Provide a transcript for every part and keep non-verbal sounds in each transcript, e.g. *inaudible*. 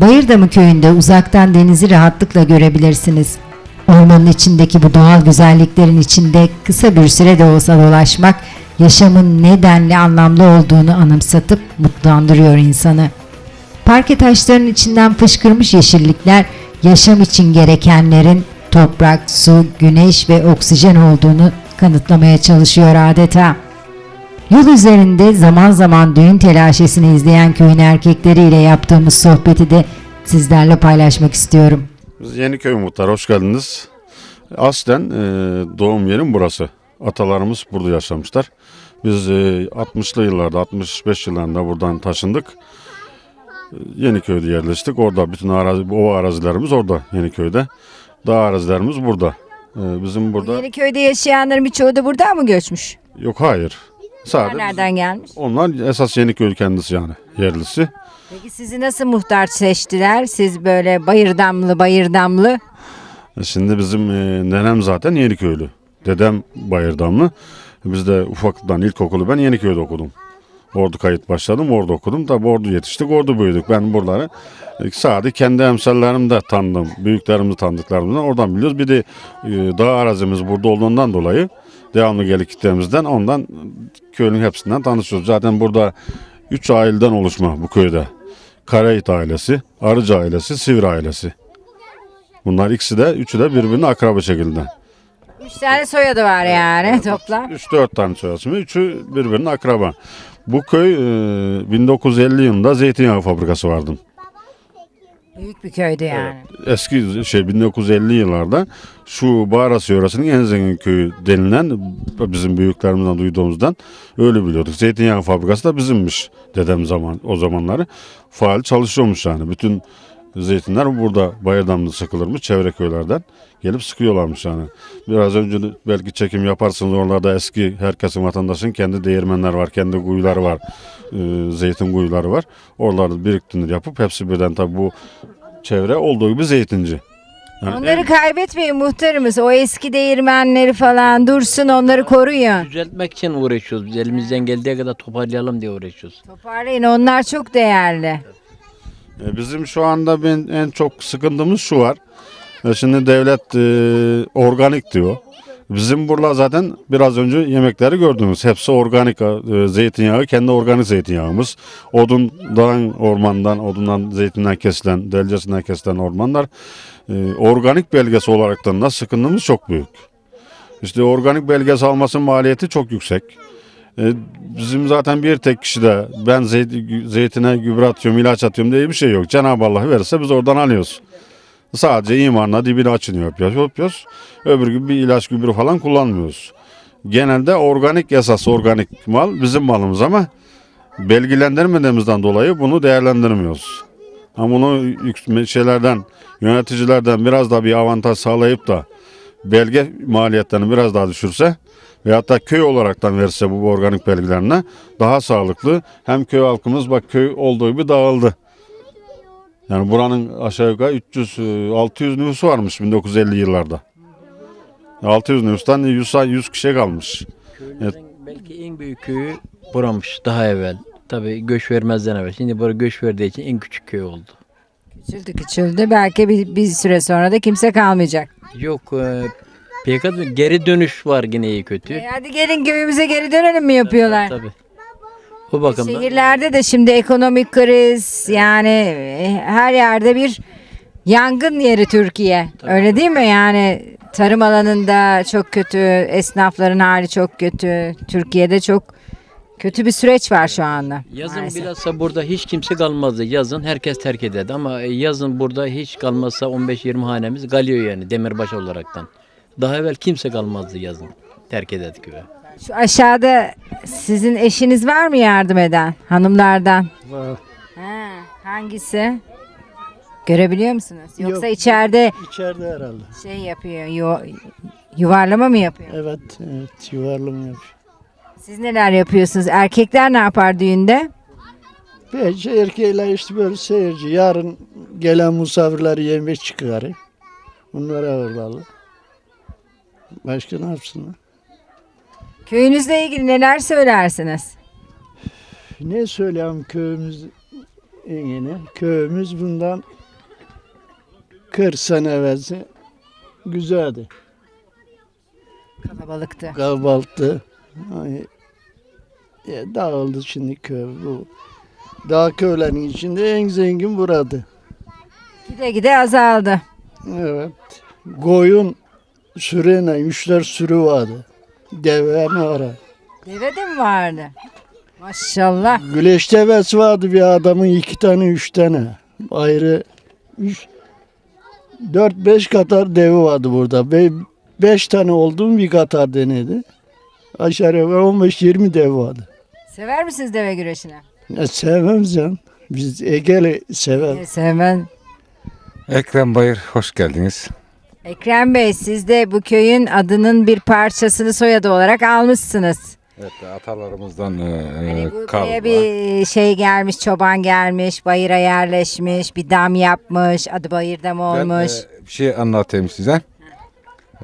Bayırdamı köyünde uzaktan denizi rahatlıkla görebilirsiniz. Ormanın içindeki bu doğal güzelliklerin içinde kısa bir süre de olsa dolaşmak yaşamın nedenli anlamlı olduğunu anımsatıp mutlandırıyor insanı. Parke taşlarının içinden fışkırmış yeşillikler yaşam için gerekenlerin toprak, su, güneş ve oksijen olduğunu kanıtlamaya çalışıyor adeta. Yol üzerinde zaman zaman düğün telaşesini izleyen köyün erkekleriyle yaptığımız sohbeti de sizlerle paylaşmak istiyorum. Biz Yeniköy Muhtarı hoş geldiniz. Aslen e, doğum yerim burası. Atalarımız burada yaşamışlar. Biz e, 60'lı yıllarda, 65 yıllarında buradan taşındık. E, Yeniköy'de yerleştik. Orada bütün arazi, o arazilerimiz orada Yeniköy'de. Dağ arazilerimiz burada. E, bizim burada Yeniköy'de yaşayanların birçoğu da buradan mı göçmüş? yok hayır. Sadece Nereden gelmiş? onlar esas Yeniköy kendisi yani yerlisi. Peki sizi nasıl muhtar seçtiler? Siz böyle bayırdamlı bayırdamlı. E, Şimdi bizim e, nenem zaten Yeniköylü. Dedem Bayırdamlı. Biz de ufaklıktan ilkokulu ben Yeniköy'de okudum. Ordu kayıt başladım, orada okudum. Tabi ordu yetiştik, ordu büyüdük. Ben buraları e, sadece kendi emsallerimi de tanıdım. Büyüklerimizi tanıdıklarımızdan oradan biliyoruz. Bir de e, dağ arazimiz burada olduğundan dolayı devamlı gelip ondan köyün hepsinden tanışıyoruz. Zaten burada üç aileden oluşma bu köyde. Karayit ailesi, Arıcı ailesi, Sivri ailesi. Bunlar ikisi de, üçü de birbirine akraba şekilde. Üç tane soyadı var yani toplam. 3-4 tane soyasımı, üçü birbirine akraba. Bu köy e, 1950 yılında zeytinyağı fabrikası vardı. Büyük bir köydü yani. Eski şey 1950 yıllarda şu Bağrası yöresinin en zengin köyü denilen bizim büyüklerimizden duyduğumuzdan öyle biliyorduk. Zeytinyağı fabrikası da bizimmiş dedem zaman o zamanları. Faal çalışıyormuş yani. Bütün zeytinler burada Bayırdam'da sıkılırmış çevre köylerden. Gelip sıkıyorlarmış yani. Biraz önce belki çekim yaparsınız oralarda eski herkesin vatandaşın kendi değirmenler var, kendi kuyuları var. e, zeytin kuyuları var. Oralarda biriktirir yapıp hepsi birden tabi bu çevre olduğu gibi zeytinci. Yani Onları kaybetmeyin muhtarımız. O eski değirmenleri falan dursun onları koruyun. Düzeltmek için uğraşıyoruz. Biz elimizden geldiği kadar toparlayalım diye uğraşıyoruz. Toparlayın onlar çok değerli. E, Bizim şu anda ben en çok sıkıntımız şu var. E, Şimdi devlet e, organik diyor. Bizim burada zaten biraz önce yemekleri gördünüz. Hepsi organik e, zeytinyağı, kendi organik zeytinyağımız. Odundan, ormandan, odundan, zeytinden kesilen, delcesinden kesilen ormanlar. E, organik belgesi olaraktan da sıkıntımız çok büyük. İşte organik belgesi almasının maliyeti çok yüksek. E, bizim zaten bir tek kişi de ben zeyt- zeytine gübre atıyorum, ilaç atıyorum diye bir şey yok. Cenab-ı Allah verirse biz oradan alıyoruz. Sadece imanla dibini açın yapıyoruz, yapıyoruz. Öbür gün bir ilaç gübre falan kullanmıyoruz. Genelde organik esas organik mal bizim malımız ama belgelendirmediğimizden dolayı bunu değerlendirmiyoruz. Ama bunu şeylerden, yöneticilerden biraz daha bir avantaj sağlayıp da belge maliyetlerini biraz daha düşürse veyahut da köy olaraktan verirse bu organik belgelerine daha sağlıklı. Hem köy halkımız bak köy olduğu gibi dağıldı. Yani buranın aşağı yukarı 300 e, 600 nüfusu varmış 1950 yıllarda. 600 nüfustan 100, 100 kişi kalmış. Köyümüzün belki en büyük köyü buramış daha evvel. Tabii göç vermezden evvel. Şimdi burada göç verdiği için en küçük köy oldu. Küçüldü küçüldü. Belki bir, bir süre sonra da kimse kalmayacak. Yok e, pek geri dönüş var yine iyi kötü. E hadi gelin köyümüze geri dönelim mi yapıyorlar? Tabii. O bakımdan Şehirlerde de şimdi ekonomik kriz yani e, her yerde bir yangın yeri Türkiye. Öyle değil mi? Yani tarım alanında çok kötü, esnafların hali çok kötü. Türkiye'de çok kötü bir süreç var şu anda. yazın maalesef. bilhassa burada hiç kimse kalmazdı. Yazın herkes terk ederdi ama e, yazın burada hiç kalmazsa 15-20 hanemiz kalıyor yani demirbaş olaraktan. Daha evvel kimse kalmazdı yazın. Terk ederdi köyü. Şu aşağıda sizin eşiniz var mı yardım eden hanımlardan? Var. Ha, hangisi? Görebiliyor musunuz? Yoksa Yok. içeride İçeride herhalde. şey yapıyor, yu- yuvarlama mı yapıyor? Evet, evet yuvarlama yapıyor. Siz neler yapıyorsunuz? Erkekler ne yapar düğünde? Bence erkeğiyle işte böyle seyirci. Yarın gelen misafirleri yemek çıkarı. Bunları ağırlarlar. Başka ne yapsınlar? Köyünüzle ilgili neler söylersiniz? Ne söyleyeyim köyümüz yeni. Köyümüz bundan 40 sene evvelsi güzeldi. Kalabalıktı. Ay, ya dağıldı şimdi köy. Bu dağ köylerin içinde en zengin buradı. Gide gide azaldı. Evet. Koyun sürene üçler sürü vardı. Deve var. Deve de mi vardı? Maşallah. Güleş devesi vardı bir adamın iki tane üç tane. Ayrı üç, dört beş katar devi vardı burada. Be, beş tane olduğum bir katar denedi. Aşağı yukarı 15-20 dev vardı. Sever misiniz deve güreşini? Ya sevmem can. Biz Ege'li sever. Evet, sevmem. Ekrem Bayır hoş geldiniz. Ekrem Bey siz de bu köyün adının bir parçasını soyadı olarak almışsınız. Evet atalarımızdan e, Hani bu kalma. köye bir şey gelmiş, çoban gelmiş, bayıra yerleşmiş, bir dam yapmış, adı bayırda mı Ben olmuş? e, bir şey anlatayım size.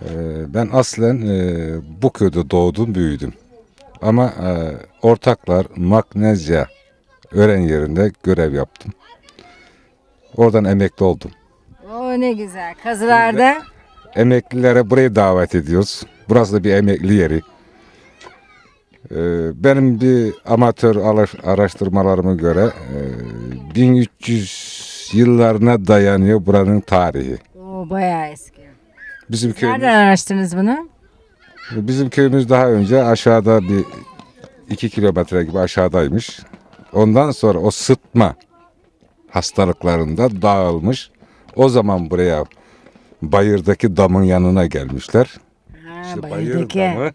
E, ben aslen e, bu köyde doğdum büyüdüm. Ama e, ortaklar Magnezya öğren yerinde görev yaptım. Oradan emekli oldum. Oo ne güzel. Kazılarda Emeklilere burayı davet ediyoruz. Burası da bir emekli yeri. Ee, Benim bir amatör ara- araştırmalarıma göre e, 1300 yıllarına dayanıyor buranın tarihi. Oo, bayağı eski. Bizim köyümüz, Nereden araştırdınız bunu? bizim köyümüz daha önce aşağıda bir 2 kilometre gibi aşağıdaymış. Ondan sonra o sıtma hastalıklarında dağılmış. O zaman buraya bayırdaki damın yanına gelmişler. Ha, İşte bayır bayırdaki. damı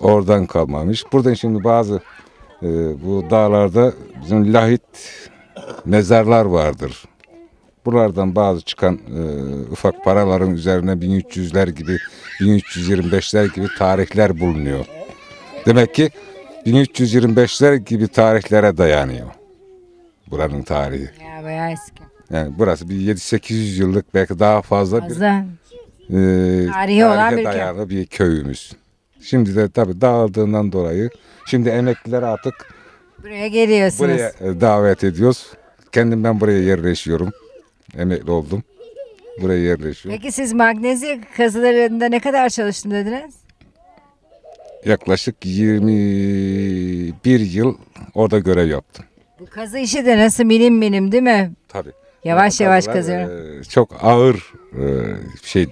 oradan kalmamış. Buradan şimdi bazı e, bu dağlarda bizim lahit mezarlar vardır. Buralardan bazı çıkan e, ufak paraların üzerine 1300'ler gibi 1325'ler gibi tarihler bulunuyor. Demek ki 1325'ler gibi tarihlere dayanıyor. Buranın tarihi. Ya bayağı eski. Yani burası bir 7-800 yıllık belki daha fazla bir Fazla. e, Tarihi olan bir köy. dayalı bir köyümüz. Şimdi de tabii dağıldığından dolayı şimdi emeklileri artık Buraya geliyorsunuz. buraya e, davet ediyoruz. Kendim ben buraya yerleşiyorum. Emekli oldum. Buraya yerleşiyorum. Peki siz magnezya kazılarında ne kadar çalıştım dediniz? Yaklaşık 21 yıl orada görev yaptım. Bu kazı işi de nasıl milim milim değil mi? Tabii. Yavaş yavaş kazıyorum. e, Çok ağır e, şey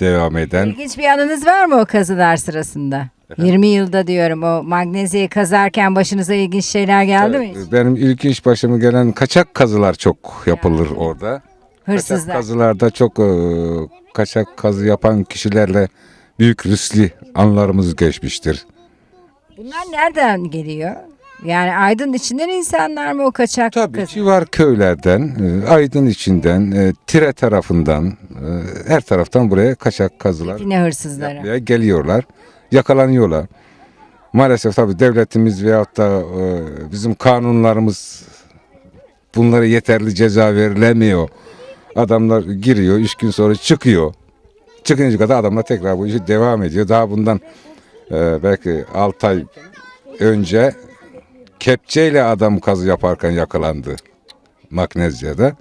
devam eden. İlginç bir anınız var mı o kazılar sırasında? 20 yılda diyorum o magnezyayı kazarken başınıza ilginç şeyler geldi mi? hiç? Benim ilk iş başıma gelen kaçak kazılar çok yapılır orada. Kaçak Hırsızlar. kazılarda çok e, kaçak kazı yapan kişilerle büyük riskli anlarımız geçmiştir. Bunlar nereden geliyor? Yani Aydın içinden insanlar mı o kaçak Tabii kazı? civar köylerden, e, Aydın içinden, e, Tire tarafından, e, her taraftan buraya kaçak kazılar Yine hırsızları. geliyorlar. Yakalanıyorlar. Maalesef tabii devletimiz veyahut da bizim kanunlarımız bunlara yeterli ceza verilemiyor. Adamlar giriyor, üç gün sonra çıkıyor. Çıkınca kadar adamlar tekrar bu işi devam ediyor. Daha bundan belki 6 ay önce kepçeyle adam kazı yaparken yakalandı Magnezya'da.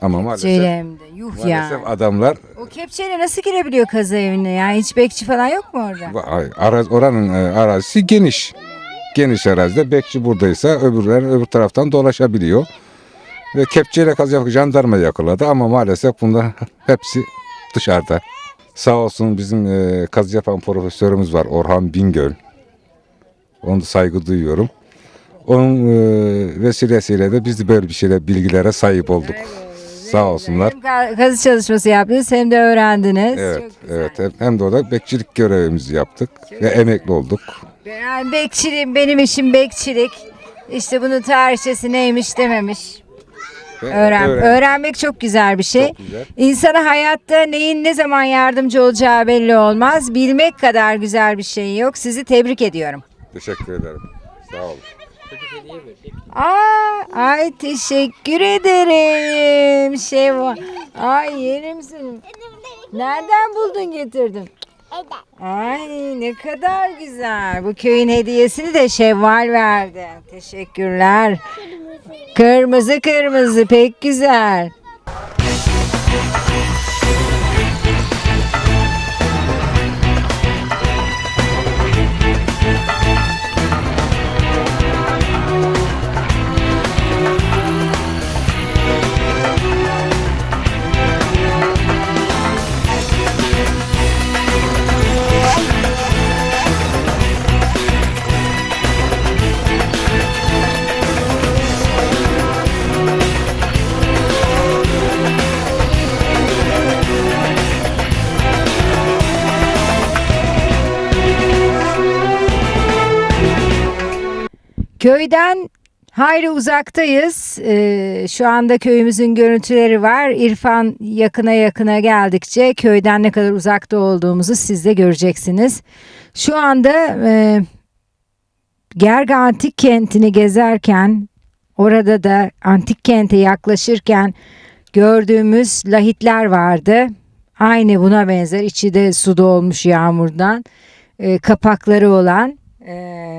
Ama maalesef, Kepçeyle hem de. Yuh ya. maalesef adamlar O kepçeyle nasıl girebiliyor kazı evine ya? Hiç bekçi falan yok mu orada? Vay, Ara, oranın e, arazisi geniş. Geniş arazide bekçi buradaysa öbürler öbür taraftan dolaşabiliyor. Ve kepçeyle kaz yapıp jandarma yakaladı ama maalesef bunlar *laughs* hepsi dışarıda. Sağ olsun bizim e, kaz yapan profesörümüz var Orhan Bingöl. Onu da saygı duyuyorum. Onun e, vesilesiyle de biz de böyle bir şeyle bilgilere sahip olduk. Sağ olsunlar. Hem ka- kazı çalışması yaptınız hem de öğrendiniz. Evet, Çok güzel. evet. Hem- Hem de orada bekçilik görevimizi yaptık ve emekli olduk. Yani bekçiliğim benim işim bekçilik. İşte bunun tarihçesi neymiş dememiş. Ve Öğren, öğren- öğrenmek çok güzel bir şey. Çok güzel. İnsana hayatta neyin ne zaman yardımcı olacağı belli olmaz. Bilmek kadar güzel bir şey yok. Sizi tebrik ediyorum. Teşekkür ederim. Sağ olun. Aa, ay teşekkür ederim. Var. Ay yerim. Nereden buldun getirdin? Ay ne kadar güzel. Bu köyün hediyesini de Şevval verdi. Teşekkürler. Kırmızı kırmızı pek güzel. Köyden hayli uzaktayız. Ee, şu anda köyümüzün görüntüleri var. İrfan yakına yakına geldikçe köyden ne kadar uzakta olduğumuzu siz de göreceksiniz. Şu anda e, Gerga Kenti'ni gezerken orada da antik kente yaklaşırken gördüğümüz lahitler vardı. Aynı buna benzer içi de su dolmuş yağmurdan e, kapakları olan e,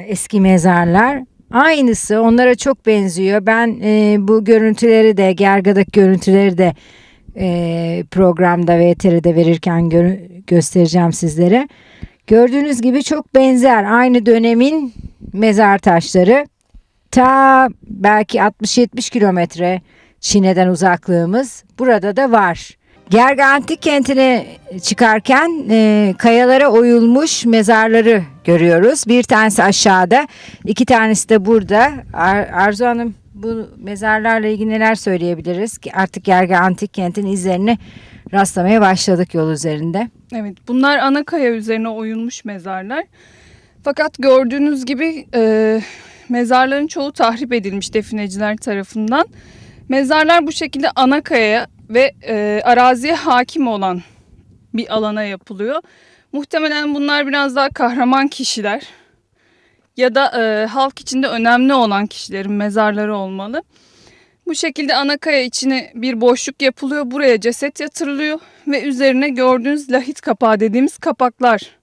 eski mezarlar. Aynısı onlara çok benziyor. Ben e, bu görüntüleri de Gerga'daki görüntüleri de e, programda ve TR'de verirken gö- göstereceğim sizlere. Gördüğünüz gibi çok benzer aynı dönemin mezar taşları. Ta belki 60-70 kilometre Çin'den uzaklığımız burada da var. Gerga Antik Kenti'ne çıkarken e, kayalara oyulmuş mezarları görüyoruz. Bir tanesi aşağıda, iki tanesi de burada. Ar- Arzu Hanım bu mezarlarla ilgili neler söyleyebiliriz? Ki Artık Gerga Antik Kenti'nin izlerini rastlamaya başladık yol üzerinde. Evet, bunlar ana kaya üzerine oyulmuş mezarlar. Fakat gördüğünüz gibi e, mezarların çoğu tahrip edilmiş defineciler tarafından. Mezarlar bu şekilde ana kayaya ve e, araziye hakim olan bir alana yapılıyor. Muhtemelen bunlar biraz daha kahraman kişiler ya da e, halk içinde önemli olan kişilerin mezarları olmalı. Bu şekilde ana kaya içine bir boşluk yapılıyor. Buraya ceset yatırılıyor ve üzerine gördüğünüz lahit kapağı dediğimiz kapaklar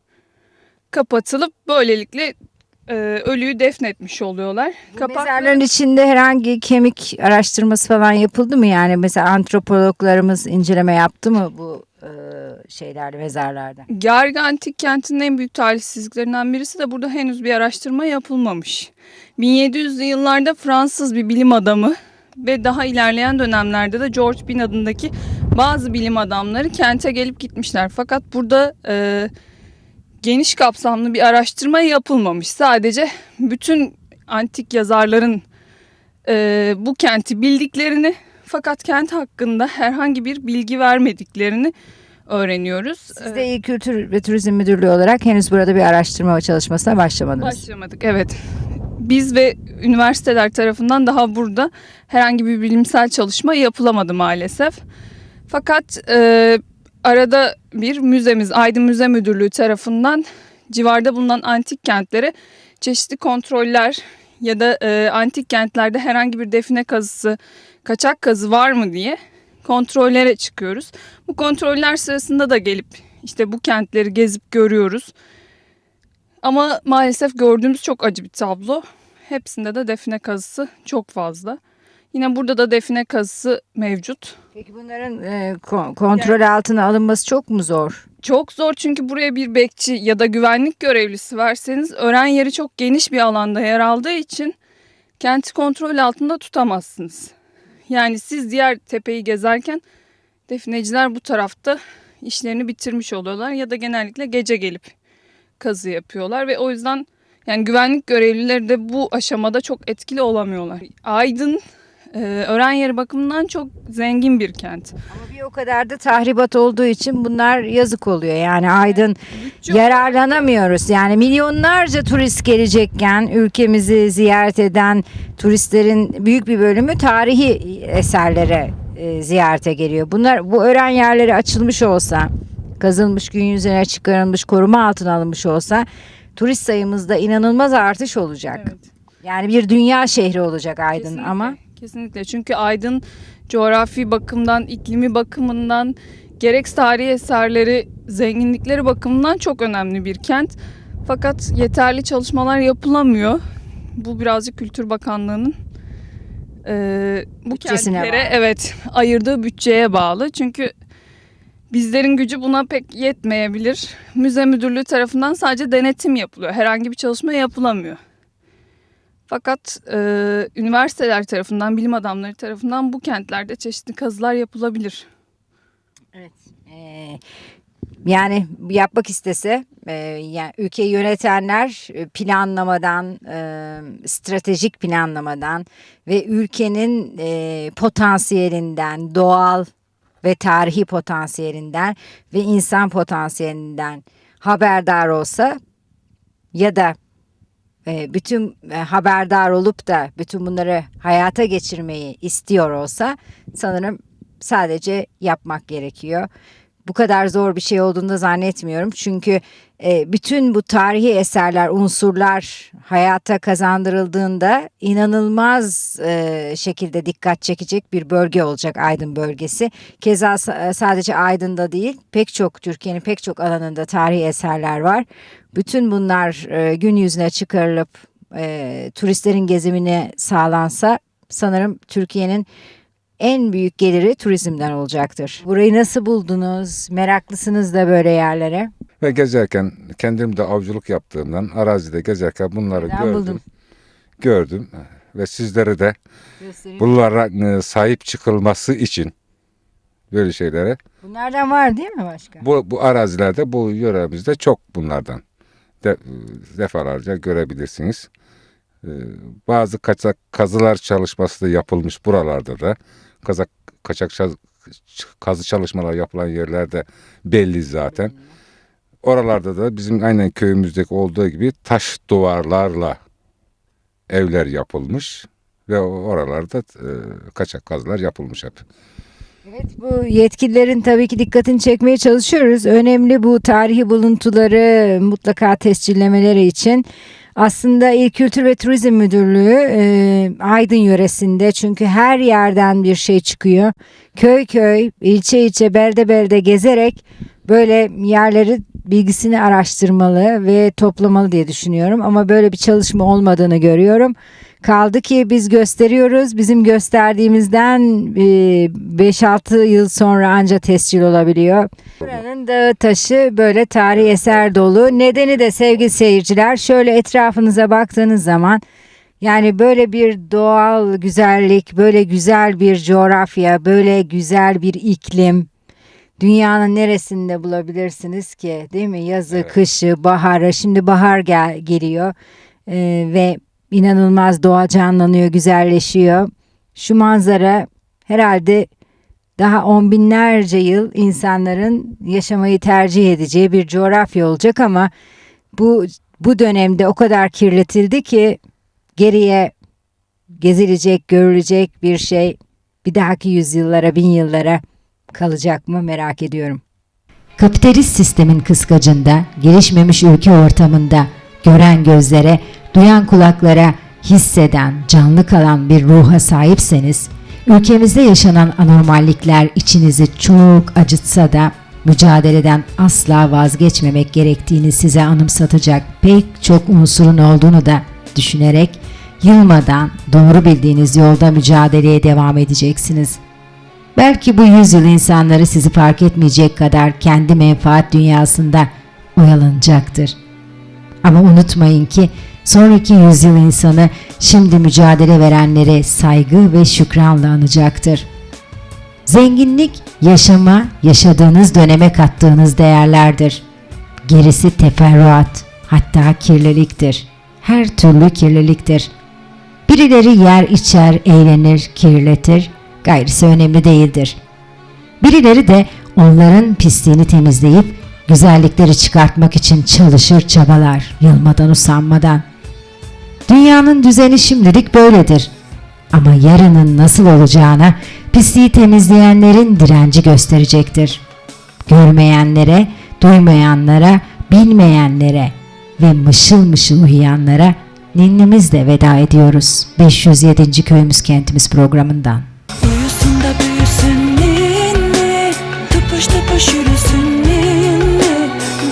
kapatılıp böylelikle e, ölüyü defnetmiş oluyorlar. Bu mezarların içinde herhangi kemik araştırması falan yapıldı mı? Yani mesela antropologlarımız inceleme yaptı mı bu e, şeylerde mezarlarda? Gerga Antik Kenti'nin en büyük talihsizliklerinden birisi de burada henüz bir araştırma yapılmamış. 1700'lü yıllarda Fransız bir bilim adamı ve daha ilerleyen dönemlerde de George Bin adındaki bazı bilim adamları kente gelip gitmişler. Fakat burada e, geniş kapsamlı bir araştırma yapılmamış. Sadece bütün antik yazarların e, bu kenti bildiklerini fakat kent hakkında herhangi bir bilgi vermediklerini öğreniyoruz. Siz de İl Kültür ve Turizm Müdürlüğü olarak henüz burada bir araştırma çalışmasına başlamadınız. Başlamadık evet. Biz ve üniversiteler tarafından daha burada herhangi bir bilimsel çalışma yapılamadı maalesef. Fakat e, arada bir müzemiz Aydın Müze Müdürlüğü tarafından civarda bulunan antik kentlere çeşitli kontroller ya da e, antik kentlerde herhangi bir define kazısı, kaçak kazı var mı diye kontrollere çıkıyoruz. Bu kontroller sırasında da gelip işte bu kentleri gezip görüyoruz. Ama maalesef gördüğümüz çok acı bir tablo. Hepsinde de define kazısı çok fazla. Yine burada da define kazısı mevcut. Peki bunların e, ko- kontrol altına alınması çok mu zor? Çok zor çünkü buraya bir bekçi ya da güvenlik görevlisi verseniz öğren yeri çok geniş bir alanda yer aldığı için kenti kontrol altında tutamazsınız. Yani siz diğer tepeyi gezerken defineciler bu tarafta işlerini bitirmiş oluyorlar ya da genellikle gece gelip kazı yapıyorlar ve o yüzden yani güvenlik görevlileri de bu aşamada çok etkili olamıyorlar. Aydın e, öğren yeri bakımından çok zengin bir kent. Ama bir o kadar da tahribat olduğu için bunlar yazık oluyor. Yani Aydın Çok- yararlanamıyoruz. Yani milyonlarca turist gelecekken ülkemizi ziyaret eden turistlerin büyük bir bölümü tarihi eserlere e, ziyarete geliyor. Bunlar bu öğren yerleri açılmış olsa, kazılmış gün yüzüne çıkarılmış, koruma altına alınmış olsa turist sayımızda inanılmaz artış olacak. Evet. Yani bir dünya şehri olacak Aydın Kesinlikle, ama Kesinlikle çünkü Aydın coğrafi bakımdan, iklimi bakımından, gerek tarihi eserleri, zenginlikleri bakımından çok önemli bir kent. Fakat yeterli çalışmalar yapılamıyor. Bu birazcık Kültür Bakanlığı'nın eee, bu Bütçesine kentlere bağlı. evet ayırdığı bütçeye bağlı. Çünkü bizlerin gücü buna pek yetmeyebilir. Müze müdürlüğü tarafından sadece denetim yapılıyor. Herhangi bir çalışma yapılamıyor. Fakat e, üniversiteler tarafından, bilim adamları tarafından bu kentlerde çeşitli kazılar yapılabilir. Ee, yani yapmak istese e, yani ülkeyi yönetenler e, planlamadan, e, stratejik planlamadan ve ülkenin e, potansiyelinden, doğal ve tarihi potansiyelinden ve insan potansiyelinden haberdar olsa ya da e, bütün e, haberdar olup da bütün bunları hayata geçirmeyi istiyor olsa sanırım sadece yapmak gerekiyor. Bu kadar zor bir şey olduğunu da zannetmiyorum. Çünkü e, bütün bu tarihi eserler, unsurlar hayata kazandırıldığında inanılmaz e, şekilde dikkat çekecek bir bölge olacak Aydın bölgesi. Keza sa- sadece Aydın'da değil, pek çok Türkiye'nin pek çok alanında tarihi eserler var. Bütün bunlar e, gün yüzüne çıkarılıp e, turistlerin gezimine sağlansa sanırım Türkiye'nin en büyük geliri turizmden olacaktır. Burayı nasıl buldunuz? Meraklısınız da böyle yerlere. Ve gezerken kendim de avcılık yaptığımdan arazide gezerken bunları Neden gördüm. buldun? Gördüm ve sizleri de bunlara e, sahip çıkılması için böyle şeylere Bunlardan var değil mi başka? bu, bu arazilerde bu yöremizde çok bunlardan de, defalarca görebilirsiniz. Ee, bazı kaçak kazılar çalışması da yapılmış buralarda da. Kazak, kaçak kazı çalışmalar yapılan yerlerde belli zaten. Oralarda da bizim aynen köyümüzdeki olduğu gibi taş duvarlarla evler yapılmış ve oralarda e, kaçak kazılar yapılmış hep. Evet bu yetkililerin tabii ki dikkatini çekmeye çalışıyoruz. Önemli bu tarihi buluntuları mutlaka tescillemeleri için. Aslında İl Kültür ve Turizm Müdürlüğü e, Aydın yöresinde çünkü her yerden bir şey çıkıyor. Köy köy, ilçe ilçe, belde belde gezerek böyle yerleri bilgisini araştırmalı ve toplamalı diye düşünüyorum. Ama böyle bir çalışma olmadığını görüyorum. Kaldı ki biz gösteriyoruz. Bizim gösterdiğimizden e, 5-6 yıl sonra anca tescil olabiliyor. Buranın dağı taşı böyle tarihi eser dolu. Nedeni de sevgili seyirciler şöyle etrafınıza baktığınız zaman yani böyle bir doğal güzellik, böyle güzel bir coğrafya, böyle güzel bir iklim dünyanın neresinde bulabilirsiniz ki değil mi? Yazı, Evet. kışı, baharı. Şimdi bahar gel- geliyor Ee, ve inanılmaz doğa canlanıyor, güzelleşiyor. Şu manzara herhalde daha on binlerce yıl insanların yaşamayı tercih edeceği bir coğrafya olacak ama bu bu dönemde o kadar kirletildi ki geriye gezilecek, görülecek bir şey bir dahaki yüzyıllara, bin yıllara kalacak mı merak ediyorum. Kapitalist sistemin kıskacında, gelişmemiş ülke ortamında gören gözlere, duyan kulaklara, hisseden, canlı kalan bir ruha sahipseniz, ülkemizde yaşanan anormallikler içinizi çok acıtsa da mücadeleden asla vazgeçmemek gerektiğini size anımsatacak pek çok unsurun olduğunu da düşünerek yılmadan doğru bildiğiniz yolda mücadeleye devam edeceksiniz. Belki bu yüzyıl insanları sizi fark etmeyecek kadar kendi menfaat dünyasında oyalanacaktır. Ama unutmayın ki sonraki yüzyıl insanı şimdi mücadele verenlere saygı ve şükranla anacaktır. Zenginlik yaşama, yaşadığınız döneme kattığınız değerlerdir. Gerisi teferruat, hatta kirliliktir. Her türlü kirliliktir. Birileri yer içer, eğlenir, kirletir, gayrısı önemli değildir. Birileri de onların pisliğini temizleyip güzellikleri çıkartmak için çalışır çabalar, yılmadan usanmadan. Dünyanın düzeni şimdilik böyledir. Ama yarının nasıl olacağına pisliği temizleyenlerin direnci gösterecektir. Görmeyenlere, duymayanlara, bilmeyenlere ve mışıl mışıl uyuyanlara ninnemizle veda ediyoruz 507. Köyümüz Kentimiz programından.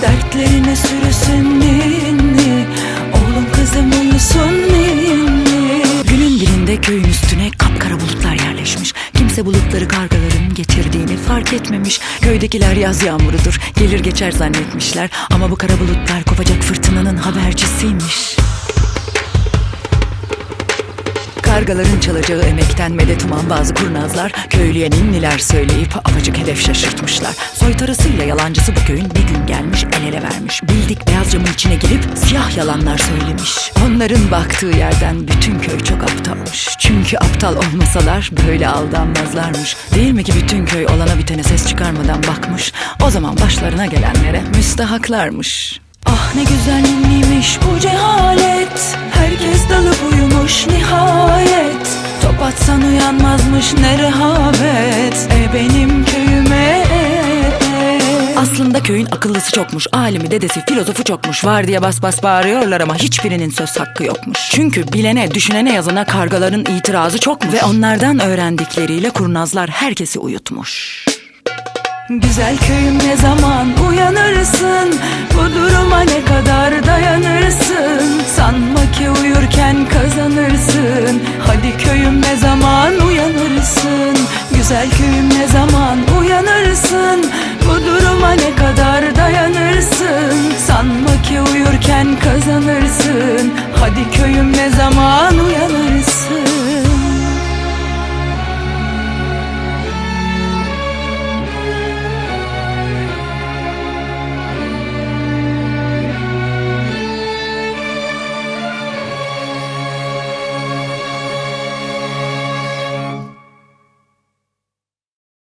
Dertlerine sürüsün uyusun ninni Günün birinde köyün üstüne kapkara bulutlar yerleşmiş. Kimse bulutları kargaların getirdiğini fark etmemiş. Köydekiler yaz yağmurudur gelir geçer zannetmişler. Ama bu kara bulutlar kopacak fırtınanın habercisiymiş Kargaların çalacağı emekten medet uman bazı kurnazlar Köylüye ninniler söyleyip apacık hedef şaşırtmışlar. Soytarısıyla yalancısı bu köyün bir gün gelmiş el ele vermiş. Bildik beyaz camın içine girip siyah yalanlar söylemiş. Onların baktığı yerden bütün köy çok aptalmış Çünkü aptal olmasalar böyle aldanmazlarmış. Değil mi ki bütün köy olana bitene ses çıkarmadan bakmış? O zaman başlarına gelenlere müstahaklarmış Ah ne güzel ninniymiş bu cehalet? Herkes dalıp uyumuş nihayet. Top atsan uyanmazmış ne rehavet E benim köyüme. Aslında köyün akıllısı çokmuş Alimi dedesi filozofu çokmuş. Var diye bas bas bağırıyorlar ama hiçbirinin söz hakkı yokmuş. Çünkü bilene düşünene yazana kargaların itirazı çokmuş. Ve onlardan öğrendikleriyle kurnazlar herkesi uyutmuş. Güzel köyüm ne zaman uyanırsın ne kadar dayanırsın? Sanma ki uyurken kazanırsın. Hadi köyüm ne zaman uyanırsın? Güzel köyüm ne zaman uyanırsın? Bu duruma ne kadar dayanırsın? Sanma ki uyurken kazanırsın. Hadi köyüm ne zaman uyanırsın?